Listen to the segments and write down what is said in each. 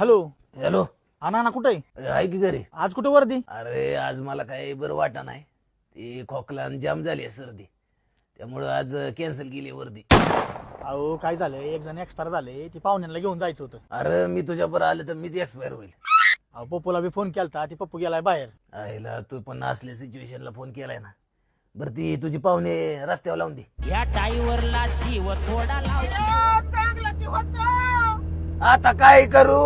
Hello. Hello. हा ना कुठे आहे? की घरी? आज कुठे वर्दी? अरे आज मला काही बरं वाटा नाही. ते खोकला आणि जाम झाली आहे सर्दी. त्यामुळं आज कॅन्सल केली वर्दी. अहो काय झालं एक जण एक्सपायर झाले. ती पाहुण्यांना घेऊन जायचं होतं. अरे मी तुझ्या बरं आलं तर मीच एक्सपायर होईल. अहो पप्पूला बी फोन केलता. ती पप्पू गेलाय बाहेर. आईला तू पण असल्या सिच्युएशनला फोन केलाय ना. बरं ती तुझी पाहुणे रस्त्यावर लावून दे. या टाईवरला जीव थोडा लाव. आता काय करू?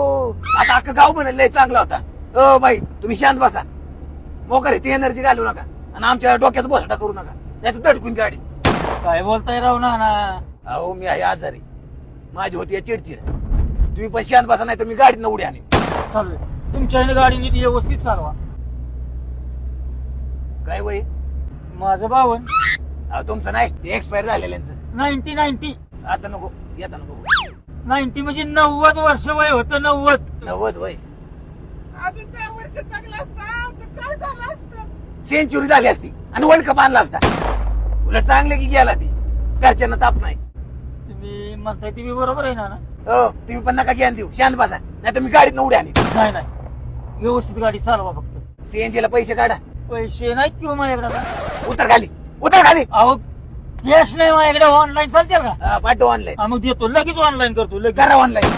आता अख्खा गाव म्हणलं लय चांगला होता. ओ बाई तुम्ही शांत बसा. मोकर ती एनर्जी घालू नका. आणि आमच्या डोक्यात बसटा करू नका. नाही धडकून गाडी. काय बोलताय राव ना अहो मी आहे आजारी. माझी होती या चिडचिड. तुम्ही पण शांत बसा नाही तर मी गाडीत उडी आणि चालू तुमच्या गाडी नीट व्यवस्थित चालवा. काय वय? माझं बावन. अहो तुमचं नाही ते एक्सपायर झालेल्यांचं. Ninety ninety. आता नको येता नको. नाईन्टी म्हणजे नव्वद वर्ष वय होतं नव्वद. नव्वद वय. सेंचुरी झाली असती? आणि वर्ल्ड कप आणला असता. उलट चांगले की गेला ती. घरच्यांना ताप नाही. तुम्ही म्हणताय तुम्ही बरोबर आहे ना ना? हो तुम्ही पण नका ज्ञान देऊ. शांत बसा. नाही तर मी गाडीत उडी आणि नाही नाही. व्यवस्थित गाडी चालवा फक्त. सीएनजी ला पैसे काढा. पैसे नाहीत किंवा माझ्याकडे आता. उतर खाली. उतर खाली. अहो कॅश नाही माझ्याकडे ऑनलाईन चालते का पाठव ऑनलाईन मग देतो. लगेच ऑनलाईन करतो लगेच. करा ऑनलाईन